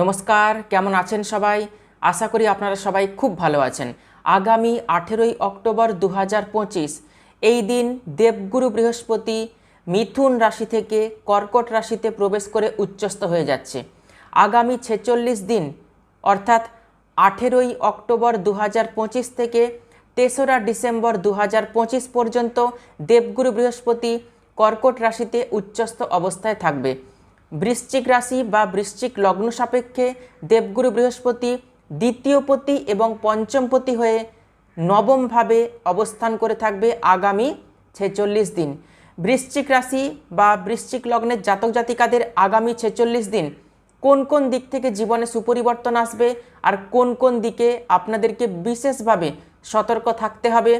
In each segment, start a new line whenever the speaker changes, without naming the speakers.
নমস্কার, কেমন আছেন সবাই? আশা করি আপনারা সবাই খুব ভালো আছেন। আগামী আঠেরোই অক্টোবর দু হাজার পঁচিশ, এই দিন দেবগুরু বৃহস্পতি মিথুন রাশি থেকে কর্কট রাশিতে প্রবেশ করে উচ্চস্থ হয়ে যাচ্ছে। আগামী ছেচল্লিশ দিন, অর্থাৎ আঠেরোই অক্টোবর দু হাজার পঁচিশ থেকে তেসরা ডিসেম্বর দু হাজার পঁচিশ পর্যন্ত দেবগুরু বৃহস্পতি কর্কট রাশিতে উচ্চস্থ অবস্থায় থাকবে। বৃশ্চিক রাশি বা বৃশ্চিক লগ্ন সাপেক্ষে দেবগুরু বৃহস্পতি দ্বিতীয়পতি এবং পঞ্চমপতি হয়ে নবমভাবে অবস্থান করে থাকবে আগামী ছেচল্লিশ দিন। বৃশ্চিক রাশি বা বৃশ্চিক লগ্নের জাতক জাতিকাদের আগামী ছেচল্লিশ দিন কোন কোন দিক থেকে জীবনে সুপরিবর্তন আসবে আর কোন কোন দিকে আপনাদেরকে বিশেষভাবে সতর্ক থাকতে হবে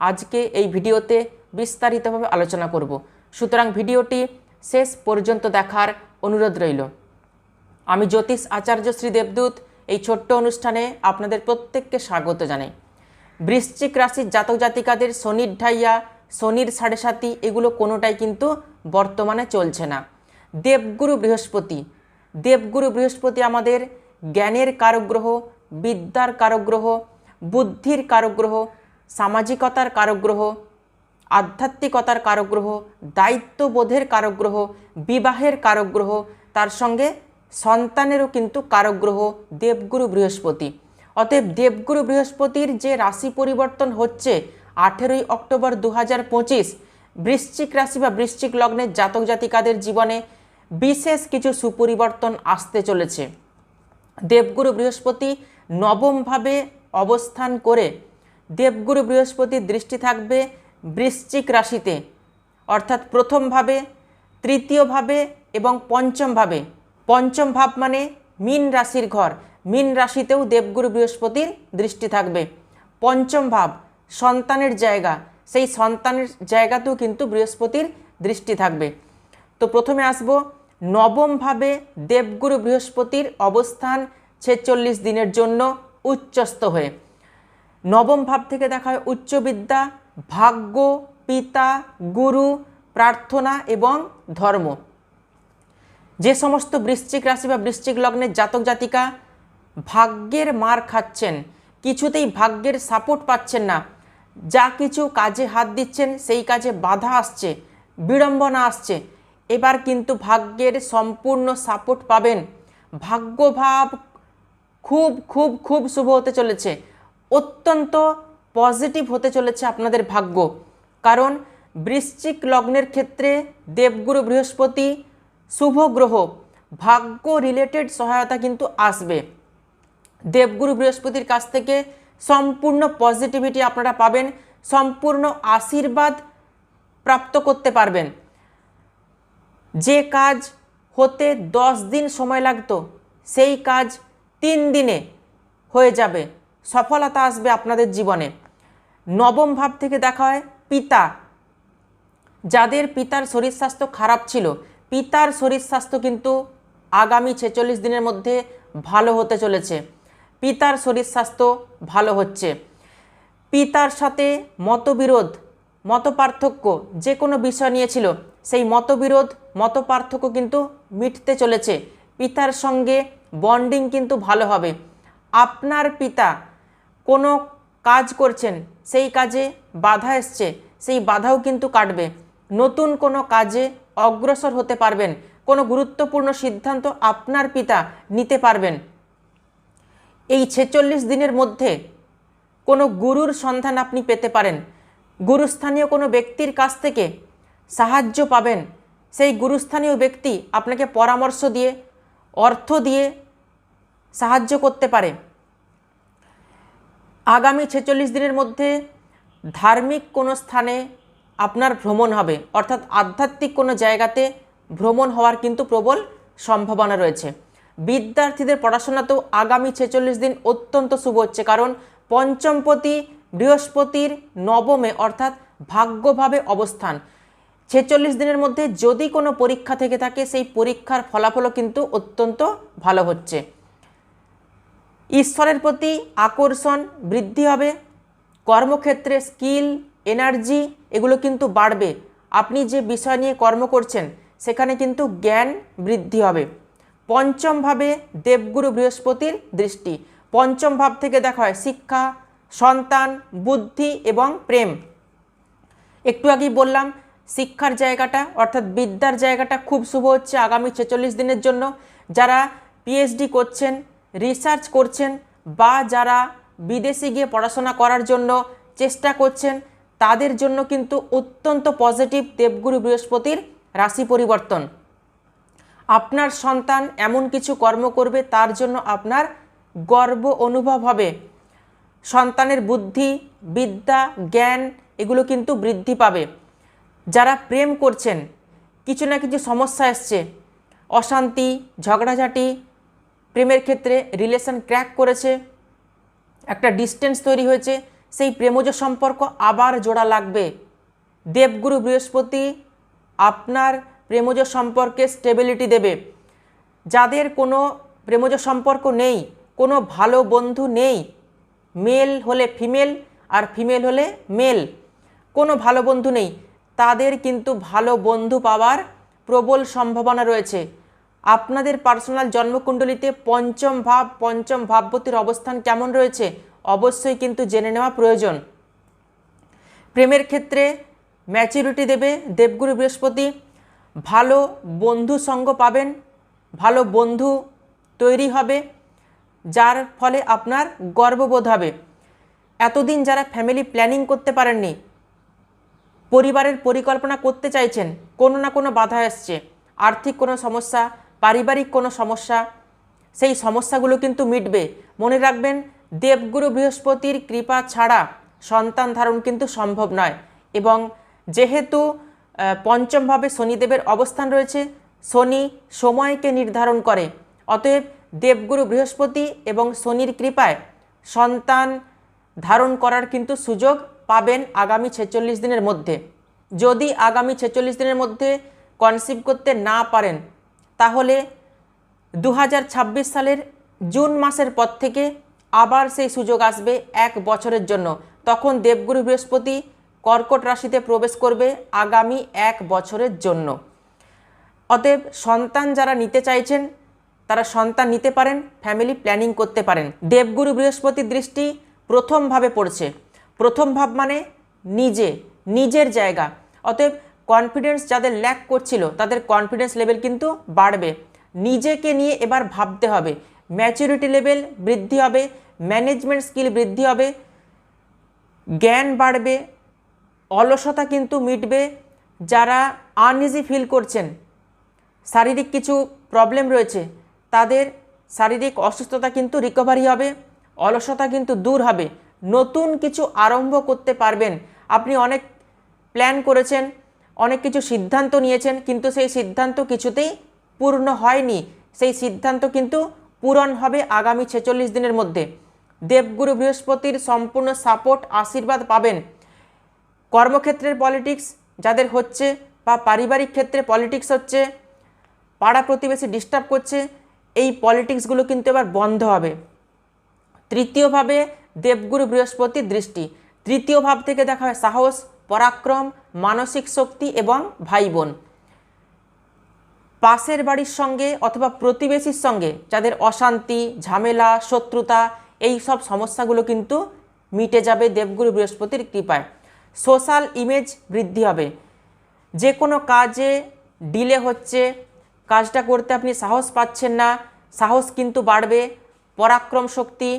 আজকে এই ভিডিওতে বিস্তারিতভাবে আলোচনা করব। সুতরাং ভিডিওটি শেষ পর্যন্ত দেখার অনুরোধ রইল। আমি জ্যোতিষ আচার্য শ্রী দেবদূত এই ছোট্ট অনুষ্ঠানে আপনাদের প্রত্যেককে স্বাগত জানাই। বৃশ্চিক রাশির জাতক জাতিকাদের শনির ঢাইয়া, শনির সাড়ে সাতি এগুলো কোনোটাই কিন্তু বর্তমানে চলছে না। দেবগুরু বৃহস্পতি। দেবগুরু বৃহস্পতি আমাদের জ্ঞানের কারগ্রহ, বিদ্যার কারগ্রহ, বুদ্ধির কারগ্রহ, সামাজিকতার কারগ্রহ আধ্যাত্মিকতার কারগ্রহ, দায়িত্ববোধের কারগ্রহ, বিবাহের কারগ্রহ, তার সঙ্গে সন্তানেরও কিন্তু কারগ্রহ দেবগুরু বৃহস্পতি। অতএব দেবগুরু বৃহস্পতির যে রাশি পরিবর্তন হচ্ছে আঠেরোই অক্টোবর দু হাজার পঁচিশ, বৃশ্চিক রাশি বা বৃশ্চিক লগ্নের জাতক জাতিকাদের জীবনে বিশেষ কিছু সুপরিবর্তন আসতে চলেছে। দেবগুরু বৃহস্পতি নবমভাবে অবস্থান করে দেবগুরু বৃহস্পতির দৃষ্টি থাকবে বৃশ্চিক রাশিতে, অর্থাৎ প্রথমভাবে, তৃতীয়ভাবে এবং পঞ্চমভাবে। পঞ্চম ভাব মানে মীন রাশির ঘর। মীন রাশিতেও দেবগুরু বৃহস্পতির দৃষ্টি থাকবে। পঞ্চম ভাব, সন্তানের জায়গা। সেই সন্তানের জায়গাতেও কিন্তু বৃহস্পতির দৃষ্টি থাকবে। তো প্রথমে আসব নবমভাবে দেবগুরু বৃহস্পতির অবস্থান ছেচল্লিশ দিনের জন্য উচ্চস্থ হয়ে। নবম ভাব থেকে দেখা হয় উচ্চবিদ্যা ভাগ্য, পিতা, গুরু, প্রার্থনা এবং ধর্ম। যে সমস্ত বৃশ্চিক রাশি বা বৃশ্চিক লগ্নের জাতক জাতিকা ভাগ্যের মার খাচ্ছেন, কিছুতেই ভাগ্যের সাপোর্ট পাচ্ছেন না, যা কিছু কাজে হাত দিচ্ছেন, সেই কাজে বাধা আসছে, বিড়ম্বনা আসছে, এবার কিন্তু ভাগ্যের সম্পূর্ণ সাপোর্ট পাবেন। ভাগ্যভাব খুব খুব খুব শুভ হতে চলেছে। অত্যন্ত পজিটিভ হতে চলেছে আপনাদের ভাগ্য। কারণ বৃশ্চিক লগ্নের ক্ষেত্রে দেবগুরু বৃহস্পতি শুভ গ্রহ, ভাগ্য রিলেটেড সহায়তা কিন্তু আসবে। দেবগুরু বৃহস্পতির কাছ থেকে সম্পূর্ণ পজিটিভিটি আপনারা পাবেন, সম্পূর্ণ আশীর্বাদ প্রাপ্ত করতে পারবেন। যে কাজ হতে দশ দিন সময় লাগতো, সেই কাজ তিন দিনে হয়ে যাবে। সফলতা আসবে আপনাদের জীবনে। নবম ভাব থেকে দেখা হয় পিতা। যাদের পিতার শরীর স্বাস্থ্য খারাপ ছিল, পিতার শরীর স্বাস্থ্য কিন্তু আগামী ছেচল্লিশ দিনের মধ্যে ভালো হতে চলেছে। পিতার শরীর স্বাস্থ্য ভালো হচ্ছে। পিতার সাথে মতবিরোধ মত পার্থক্য যে কোনো বিষয় নিয়েছিল সেই মতবিরোধ মত পার্থক্য কিন্তু মিটতে চলেছে। পিতার সঙ্গে বন্ডিং কিন্তু ভালো হবে। আপনার পিতা কোনো কাজ করছেন, সেই কাজে বাধা এসছে, সেই বাধাও কিন্তু কাটবে। নতুন কোনো কাজে অগ্রসর হতে পারবেন, কোনো গুরুত্বপূর্ণ সিদ্ধান্ত আপনার পিতা নিতে পারবেন। এই ছেচল্লিশ দিনের মধ্যে কোনো গুরুর সন্ধান আপনি পেতে পারেন। গুরুস্থানীয় কোনো ব্যক্তির কাছ থেকে সাহায্য পাবেন। সেই গুরুস্থানীয় ব্যক্তি আপনাকে পরামর্শ দিয়ে, অর্থ দিয়ে সাহায্য করতে পারে। আগামী ছেচল্লিশ দিনের মধ্যে ধার্মিক কোনো স্থানে আপনার ভ্রমণ হবে। অর্থাৎ আধ্যাত্মিক কোনো জায়গাতে ভ্রমণ হওয়ার কিন্তু প্রবল সম্ভাবনা রয়েছে। বিদ্যার্থীদের পড়াশোনাতেও আগামী ছেচল্লিশ দিন অত্যন্ত শুভ হচ্ছে, কারণ পঞ্চমপতি বৃহস্পতির নবমে অর্থাৎ ভাগ্যভাবে অবস্থান। ছেচল্লিশ দিনের মধ্যে যদি কোনো পরীক্ষা থেকে থাকে, সেই পরীক্ষার ফলাফলও কিন্তু অত্যন্ত ভালো হচ্ছে। ঈশ্বরের প্রতি আকর্ষণ বৃদ্ধি হবে, কর্মক্ষেত্রে স্কিল, এনার্জি এগুলো কিন্তু বাড়বে। আপনি যে বিষয় নিয়ে কর্ম করছেন, সেখানে কিন্তু জ্ঞান বৃদ্ধি হবে। পঞ্চম ভাবে দেবগুরু বৃহস্পতির দৃষ্টি। পঞ্চম ভাব থেকে দেখা হয় শিক্ষা, সন্তান, বুদ্ধি এবং প্রেম। একটু আগেই বললাম, শিক্ষার জায়গাটা অর্থাৎ বিদ্যার জায়গাটা খুব শুভ হচ্ছে আগামী ছেচল্লিশ দিনের জন্য। যারা পিএইচডি করছেন রিসার্চ করছেন বা যারা বিদেশে গিয়ে পড়াশোনা করার জন্য চেষ্টা করছেন, তাদের জন্য কিন্তু অত্যন্ত পজিটিভ দেবগুরু বৃহস্পতির রাশি পরিবর্তন। আপনার সন্তান এমন কিছু কর্ম করবে, তার জন্য আপনার গর্ব অনুভব হবে। সন্তানের বুদ্ধি, বিদ্যা, জ্ঞান এগুলো কিন্তু বৃদ্ধি পাবে। যারা প্রেম করছেন, কিছু না কিছু সমস্যা এসছে অশান্তি, ঝগড়াঝাটি প্রেমের ক্ষেত্রে রিলেশন ক্র্যাক করেছে, একটা ডিস্টেন্স তৈরি হয়েছে, সেই প্রেমজ সম্পর্ক আবার জোড়া লাগবে। দেবগুরু বৃহস্পতি আপনার প্রেমজ সম্পর্কে স্টেবিলিটি দেবে। যাদের কোনো প্রেমজ সম্পর্ক নেই, কোনো ভালো বন্ধু নেই মেল হলে ফিমেল আর ফিমেল হলে মেল কোনো ভালো বন্ধু নেই, তাদের কিন্তু ভালো বন্ধু পাওয়ার প্রবল সম্ভাবনা রয়েছে। আপনাদের পার্সোনাল জন্মকুণ্ডলিতে পঞ্চম ভাব, পঞ্চম ভাববতীর অবস্থান কেমন রয়েছে? অবশ্যই কিন্তু জেনে নেওয়া প্রয়োজন। প্রেমের ক্ষেত্রে ম্যাচুরিটি দেবে দেবগুরু বৃহস্পতি। ভালো বন্ধু সঙ্গ পাবেন, ভালো বন্ধু তৈরি হবে, যার ফলে আপনার গর্ববোধ হবে। এতদিন যারা ফ্যামিলি প্ল্যানিং করতে পারেননি, পরিবারের পরিকল্পনা করতে চাইছেন, কোনো না কোনো বাধা এসছে আর্থিক কোনো সমস্যা পারিবারিক কোনো সমস্যা, সেই সমস্যাগুলো কিন্তু মিটবে। মনে রাখবেন, দেবগুরু বৃহস্পতির কৃপা ছাড়া সন্তান ধারণ কিন্তু সম্ভব নয়। এবং যেহেতু পঞ্চমভাবে শনিদেবের অবস্থান রয়েছে, শনি সময়কে নির্ধারণ করে। অতএব দেবগুরু বৃহস্পতি এবং শনির কৃপায় সন্তান ধারণ করার কিন্তু সুযোগ পাবেন আগামী ছেচল্লিশ দিনের মধ্যে। যদি আগামী ছেচল্লিশ দিনের মধ্যে কনসিভ করতে না পারেন তাহলে দু হাজার ছাব্বিশ সালের জুন মাসের পর থেকে আবার সেই সুযোগ আসবে এক বছরের জন্য। তখন দেবগুরু বৃহস্পতি কর্কট রাশিতে প্রবেশ করবে আগামী এক বছরের জন্য। অতএব সন্তান যারা নিতে চাইছেন, তারা সন্তান নিতে পারেন ফ্যামিলি প্ল্যানিং করতে পারেন। দেবগুরু বৃহস্পতির দৃষ্টি প্রথমভাবে পড়ছে। প্রথম ভাব মানে নিজে, নিজের জায়গা। অতএব কনফিডেন্স যাদের ল্যাক করছিল, তাদের কনফিডেন্স লেভেল কিন্তু বাড়বে। নিজেকে নিয়ে এবার ভাবতে হবে। ম্যাচুরিটি লেভেল বৃদ্ধি হবে ম্যানেজমেন্ট স্কিল বৃদ্ধি হবে, জ্ঞান বাড়বে, অলসতা কিন্তু মিটবে। যারা আনইজি ফিল করছেন, শারীরিক কিছু প্রবলেম রয়েছে, তাদের শারীরিক অসুস্থতা কিন্তু রিকভারি হবে, অলসতা কিন্তু দূর হবে। নতুন কিছু আরম্ভ করতে পারবেন। আপনি অনেক প্ল্যান করেছেন অনেক কিছু সিদ্ধান্ত নিয়েছেন, কিন্তু সেই সিদ্ধান্ত কিছুতেই পূর্ণ হয়নি। সেই সিদ্ধান্ত কিন্তু পূরণ হবে আগামী ছেচল্লিশ দিনের মধ্যে। দেবগুরু বৃহস্পতির সম্পূর্ণ সাপোর্ট, আশীর্বাদ পাবেন। কর্মক্ষেত্রের পলিটিক্স যাদের হচ্ছে বা পারিবারিক ক্ষেত্রে পলিটিক্স হচ্ছে, পাড়া প্রতিবেশী ডিস্টার্ব করছে, এই পলিটিক্সগুলো কিন্তু এবার বন্ধ হবে। তৃতীয়ভাবে দেবগুরু বৃহস্পতির দৃষ্টি। তৃতীয় ভাব থেকে দেখা হয় সাহস পরাক্রম, মানসিক শক্তি এবং ভাই বোন পাশের বাড়ির সঙ্গে অথবা প্রতিবেশীর সঙ্গে যাদের অশান্তি, ঝামেলা, শত্রুতা, এই সব সমস্যাগুলো কিন্তু মিটে যাবে দেবগুরু বৃহস্পতির কৃপায়। সোশ্যাল ইমেজ বৃদ্ধি হবে। যে কোনো কাজে ডিলে হচ্ছে, কাজটা করতে আপনি সাহস পাচ্ছেন না, সাহস কিন্তু বাড়বে। পরাক্রম শক্তি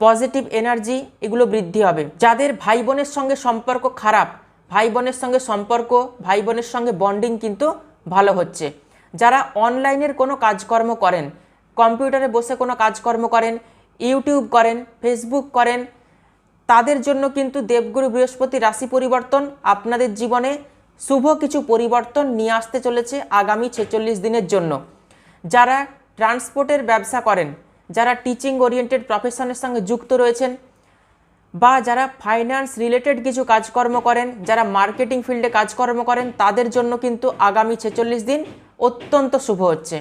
পজিটিভ এনার্জি, এগুলো বৃদ্ধি হবে। যাদের ভাই বোনের সঙ্গে সম্পর্ক খারাপ, ভাই বোনের সঙ্গে সম্পর্ক, ভাই বোনের সঙ্গে বন্ডিং কিন্তু ভালো হচ্ছে। যারা অনলাইনের কোনো কাজকর্ম করেন, কম্পিউটারে বসে কোনো কাজকর্ম করেন, ইউটিউব করেন, ফেসবুক করেন, তাদের জন্য কিন্তু দেবগুরু বৃহস্পতি রাশি পরিবর্তন আপনাদের জীবনে শুভ কিছু পরিবর্তন নিয়ে আসতে চলেছে আগামী ছেচল্লিশ দিনের জন্য। যারা ট্রান্সপোর্টের ব্যবসা করেন যারা টিচিং ওরিয়েন্টেড প্রফেশনের সঙ্গে যুক্ত রয়েছেন বা যারা ফাইন্যান্স রিলেটেড কিছু কাজকর্ম করেন, যারা মার্কেটিং ফিল্ডে কাজকর্ম করেন, তাদের জন্য কিন্তু আগামী ছেচল্লিশ দিন অত্যন্ত শুভ হচ্ছে।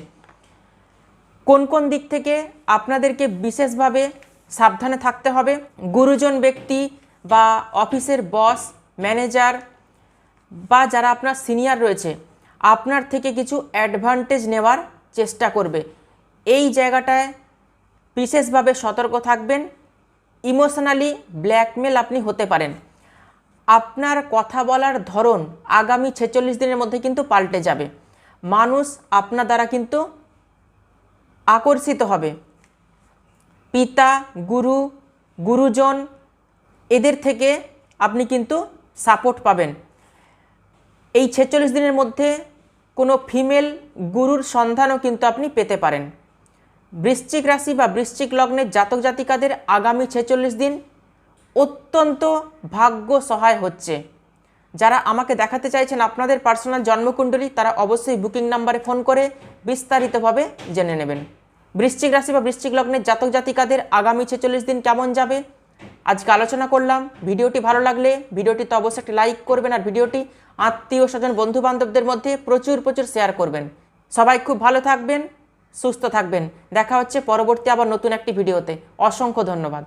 কোন কোন দিক থেকে আপনাদেরকে বিশেষভাবে সাবধানে থাকতে হবে? গুরুজন ব্যক্তি বা অফিসের বস ম্যানেজার বা যারা আপনার সিনিয়র রয়েছে, আপনার থেকে কিছু অ্যাডভান্টেজ নেওয়ার চেষ্টা করবে। এই জায়গাটায় বিশেষভাবে সতর্ক থাকবেন। ইমোশনালি ব্ল্যাকমেল আপনি হতে পারেন। আপনার কথা বলার ধরন আগামী ছেচল্লিশ দিনের মধ্যে কিন্তু পাল্টে যাবে। মানুষ আপনার দ্বারা কিন্তু আকর্ষিত হবে। পিতা, গুরু, গুরুজন, এদের থেকে আপনি কিন্তু সাপোর্ট পাবেন। এই ছেচল্লিশ দিনের মধ্যে কোনো ফিমেল গুরুর সন্ধানও কিন্তু আপনি পেতে পারেন। বৃশ্চিক রাশি বা বৃশ্চিক লগ্নের জাতক জাতিকাদের আগামী ছেচল্লিশ দিন অত্যন্ত ভাগ্য সহায় হচ্ছে। যারা আমাকে দেখাতে চাইছেন আপনাদের পার্সোনাল জন্মকুণ্ডলী, তারা অবশ্যই বুকিং নাম্বারে ফোন করে বিস্তারিতভাবে জেনে নেবেন। বৃশ্চিক রাশি বা বৃশ্চিক লগ্নের জাতক জাতিকাদের আগামী ছেচল্লিশ দিন কেমন যাবে? আজকে আলোচনা করলাম। ভিডিওটি ভালো লাগলে ভিডিওটিতে অবশ্যই একটি লাইক করবেন আর ভিডিওটি আত্মীয় স্বজন বন্ধু বান্ধবদের মধ্যে প্রচুর প্রচুর শেয়ার করবেন। সবাই খুব ভালো থাকবেন। সুস্থ থাকবেন। দেখা হচ্ছে পরবর্তী আবার নতুন একটি ভিডিওতে। অসংখ্য ধন্যবাদ।